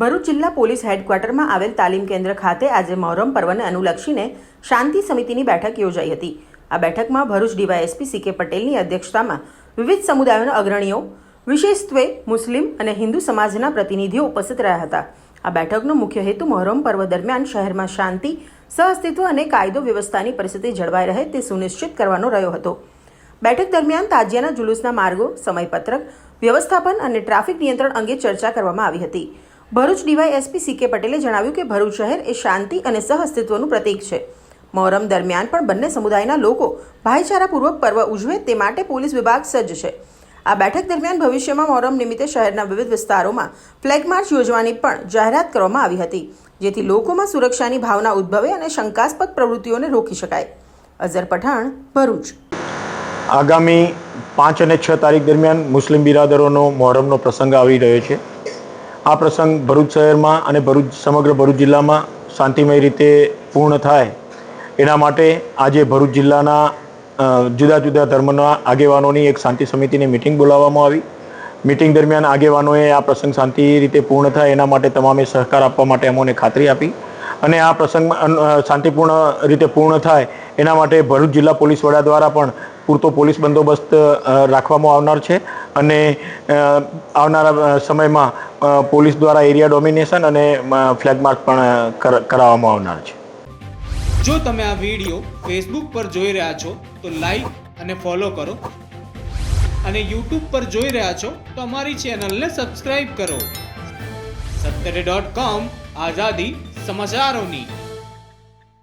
ભરૂચ જિલ્લા પોલીસ હેડક્વાર્ટરમાં આવેલ તાલીમ કેન્દ્ર ખાતે આજે મહોરમ પર્વને અનુલક્ષીને શાંતિ સમિતિની બેઠક યોજાઈ હતી. આ બેઠકમાં ભરૂચ ડીવાયએસપી સી કે પટેલની અધ્યક્ષતામાં વિવિધ સમુદાયોના અગ્રણીઓ, વિશેષત્વે મુસ્લિમ અને હિન્દુ સમાજના પ્રતિનિધિઓ ઉપસ્થિત રહ્યા હતા. આ બેઠકનો મુખ્ય હેતુ મહોરમ પર્વ દરમિયાન શહેરમાં શાંતિ, સહઅસ્તિત્વ અને કાયદો વ્યવસ્થાની પરિસ્થિતિ જળવાઈ રહે તે સુનિશ્ચિત કરવાનો રહ્યો હતો. બેઠક દરમિયાન તાજિયાના જુલુસના માર્ગો, સમયપત્રક, વ્યવસ્થાપન અને ટ્રાફિક નિયંત્રણ અંગે ચર્ચા કરવામાં આવી હતી. ભરૂચ ડીવાયએસપી સી કે પટેલે જણાવ્યું કે ભરૂચ શહેર એ શાંતિ અને સહઅસ્તિત્વનું પ્રતીક છે. મહોરમ દરમિયાન પણ બંને સમુદાયના લોકો ભાઈચારાપૂર્વક પર્વ ઉજવે તે માટે પોલીસ વિભાગ સજ્જ છે. આ બેઠક દરમિયાન ભવિષ્યમાં મહોરમ નિમિત્તે શહેરના વિવિધ વિસ્તારોમાં ફ્લેગ માર્ચ યોજવાની પણ જાહેરાત કરવામાં આવી હતી, જેથી લોકોમાં સુરક્ષાની ભાવના ઉદ્ભવે અને શંકાસ્પદ પ્રવૃત્તિઓને રોકી શકાય. અઝર પઠાણ, ભરૂચ. આગામી પાંચ અને છ તારીખ દરમિયાન મુસ્લિમ બિરાદરોનો મોહરમનો પ્રસંગ આવી રહ્યો છે. આ પ્રસંગ ભરૂચ શહેરમાં અને ભરૂચ, સમગ્ર ભરૂચ જિલ્લામાં શાંતિમય રીતે પૂર્ણ થાય. એના માટે આજે ભરૂચ જિલ્લાના જુદા જુદા ધર્મના આગેવાનોની એક શાંતિ સમિતિની મિટિંગ બોલાવવામાં આવી. મિટિંગ દરમિયાન આગેવાનોએ આ પ્રસંગ શાંતિ રીતે પૂર્ણ થાય એના માટે તમામે સહકાર આપવા માટે અમોને ખાતરી આપી. અને આ પ્રસંગમાં શાંતિપૂર્ણ રીતે પૂર્ણ થાય એના માટે ભરૂચ જિલ્લા પોલીસ વડા દ્વારા પણ પૂરતો પોલીસ બંદોબસ્ત રાખવામાં આવનાર છે. અને આવનારા સમયમાં પોલીસ દ્વારા એરિયા ડોમિનેશન અને ફ્લેગ માર્ક પણ કર- કરાવવામાં આવનાર છે. જો તમે આ વીડિયો ફેસબુક પર જોઈ રહ્યા છો, તો લાઈક અને ફોલો કરો. અને યુટ્યુબ પર જોઈ રહ્યા છો, તો અમારી ચેનલને સબસ્ક્રાઇબ કરો. સત્તરે ડોટ કોમ આઝાદી સમાચારોની.